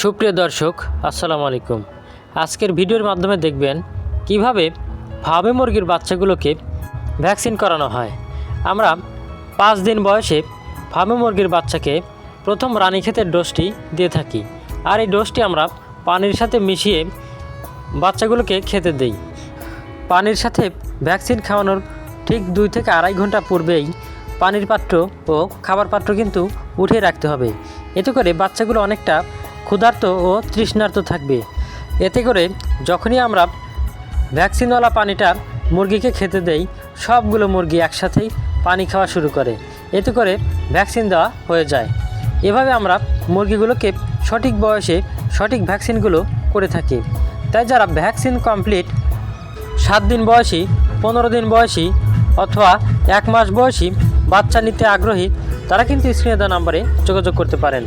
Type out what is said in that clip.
সুপ্রিয় দর্শক, আসসালামু আলাইকুম। আজকের ভিডিওর মাধ্যমে দেখবেন কীভাবে ভাবে মুরগির বাচ্চাগুলোকে ভ্যাকসিন করানো হয়। আমরা পাঁচ দিন বয়সে ফার্মে মুরগির বাচ্চাকে প্রথম রানীক্ষেতের ডোজটি দিয়ে থাকি। আর এই ডোজটি আমরা পানির সাথে মিশিয়ে বাচ্চাগুলোকে খেতে দেই। পানির সাথে ভ্যাকসিন খাওয়ানোর ঠিক দুই থেকে আড়াই ঘণ্টা পূর্বেই পানির পাত্র ও খাবার পাত্র কিন্তু উঠিয়ে রাখতে হবে। এতে করে বাচ্চাগুলো অনেকটা ক্ষুধার্ত ও তৃষ্ণার্ত থাকবে। এতে করে যখনই আমরা ভ্যাকসিনওয়ালা পানিটা মুরগিকে খেতে দেই, সবগুলো মুরগি একসাথেই পানি খাওয়া শুরু করে। এতে করে ভ্যাকসিন দেওয়া হয়ে যায়। এভাবে আমরা মুরগিগুলোকে সঠিক বয়সে সঠিক ভ্যাকসিনগুলো করে থাকি। তাই যারা ভ্যাকসিন কমপ্লিট সাত দিন বয়সী, পনেরো দিন বয়সী অথবা এক মাস বয়সী বাচ্চা নিতে আগ্রহী, তারা কিন্তু স্ক্রিনে দেওয়া নাম্বারে যোগাযোগ করতে পারেন।